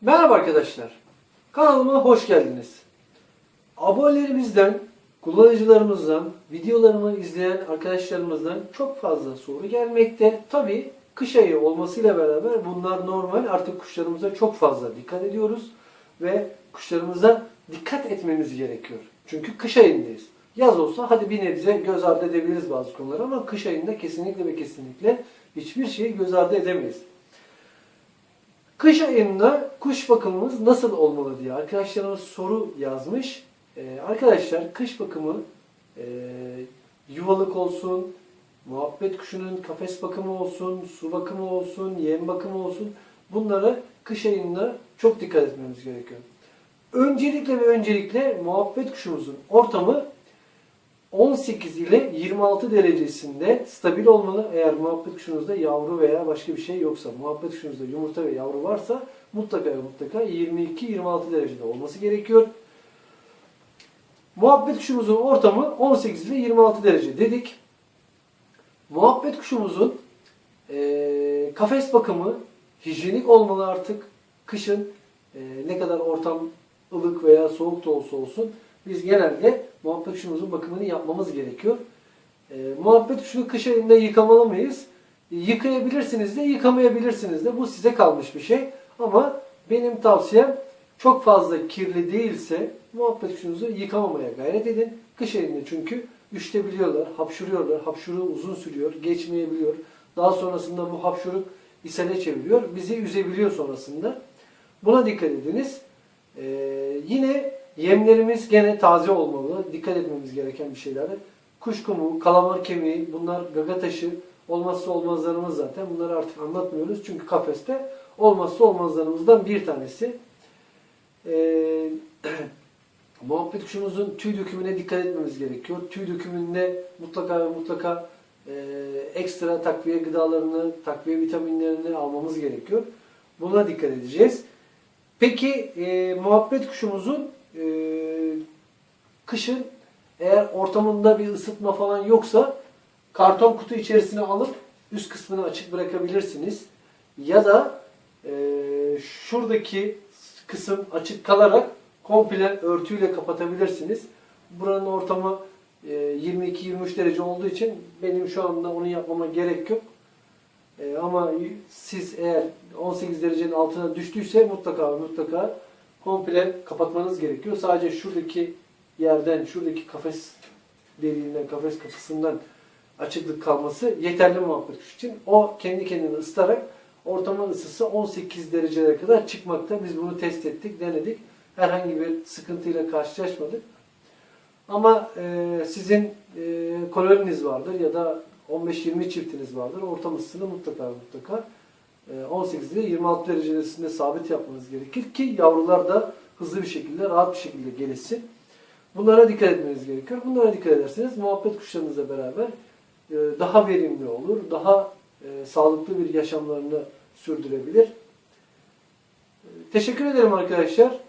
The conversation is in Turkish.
Merhaba arkadaşlar. Kanalıma hoş geldiniz. Abonelerimizden, kullanıcılarımızdan, videolarımı izleyen arkadaşlarımızdan çok fazla soru gelmekte. Tabi kış ayı olmasıyla beraber bunlar normal. Artık kuşlarımıza çok fazla dikkat ediyoruz ve kuşlarımıza dikkat etmemiz gerekiyor. Çünkü kış ayındayız. Yaz olsa hadi bir nebze göz ardı edebiliriz bazı konuları ama kış ayında kesinlikle ve kesinlikle hiçbir şeyi göz ardı edemeyiz. Kış ayında kuş bakımımız nasıl olmalı diye arkadaşlarımız soru yazmış. Ee, arkadaşlar kış bakımı e, yuvalık olsun, muhabbet kuşunun kafes bakımı olsun, su bakımı olsun, yem bakımı olsun bunlara kış ayında çok dikkat etmemiz gerekiyor. Öncelikle ve öncelikle muhabbet kuşumuzun ortamı 18 ile 26 derecesinde stabil olmalı. Eğer muhabbet kuşunuzda yavru veya başka bir şey yoksa, muhabbet kuşunuzda yumurta ve yavru varsa mutlaka mutlaka 22-26 derecede olması gerekiyor. Muhabbet kuşumuzun ortamı 18 ile 26 derece dedik. Muhabbet kuşumuzun eee, kafes bakımı hijyenik olmalı artık. Kışın eee, ne kadar ortam ılık veya soğuk da olsa olsun biz genelde muhabbet kuşumuzun bakımını yapmamız gerekiyor. Eee muhabbet kuşunu kış ayında yıkamalı mıyız? Yıkayabilirsiniz de yıkamayabilirsiniz de bu size kalmış bir şey. Ama benim tavsiyem çok fazla kirli değilse muhabbet kuşunuzu yıkamamaya gayret edin. Kış ayında çünkü üşütebiliyorlar, hapşuruyorlar. Hapşuruğu uzun sürüyor, geçmeyebiliyor. Daha sonrasında bu hapşuruk ishale çeviriyor. Bizi üzebiliyor sonrasında. Buna dikkat ediniz. Yemlerimiz gene taze olmalı. Dikkat etmemiz gereken bir şeyler. Kuşkumu, kalamar kemiği, bunlar gaga taşı olmazsa olmazlarımız zaten. Bunları artık anlatmıyoruz. Çünkü kafeste olmazsa olmazlarımızdan bir tanesi. Ee, muhabbet kuşumuzun tüy dökümüne dikkat etmemiz gerekiyor. Tüy dökümünde mutlaka ve mutlaka e, ekstra takviye gıdalarını, takviye vitaminlerini almamız gerekiyor. Buna dikkat edeceğiz. Peki e, muhabbet kuşumuzun e, kışın eğer ortamında bir ısıtma falan yoksa karton kutu içerisine alıp üst kısmını açık bırakabilirsiniz. Ya da e, şuradaki kısım açık kalarak komple örtüyle kapatabilirsiniz. Buranın ortamı e, 22-23 derece olduğu için benim şu anda onu yapmama gerek yok. E, ama siz eğer 18 derecenin altına düştüyse mutlaka mutlaka komple kapatmanız gerekiyor. Sadece şuradaki yerden, şuradaki kafes deliğinden, kafes kapısından açıklık kalması yeterli muhabbet için. O kendi kendini ısıtarak ortamın ısısı 18 derecelere kadar çıkmakta. Biz bunu test ettik, denedik. Herhangi bir sıkıntıyla karşılaşmadık. Ama e, sizin e, koloniniz vardır ya da 15-20 çiftiniz vardır. Ortam ısısını mutlaka mutlaka 18 ile 26 derecesinde sabit yapmanız gerekir ki yavrular da hızlı bir şekilde, rahat bir şekilde gelişsin. Bunlara dikkat etmeniz gerekiyor. Bunlara dikkat ederseniz muhabbet kuşlarınızla beraber e, daha verimli olur, daha e, sağlıklı bir yaşamlarını sürdürebilir. E, Teşekkür ederim arkadaşlar.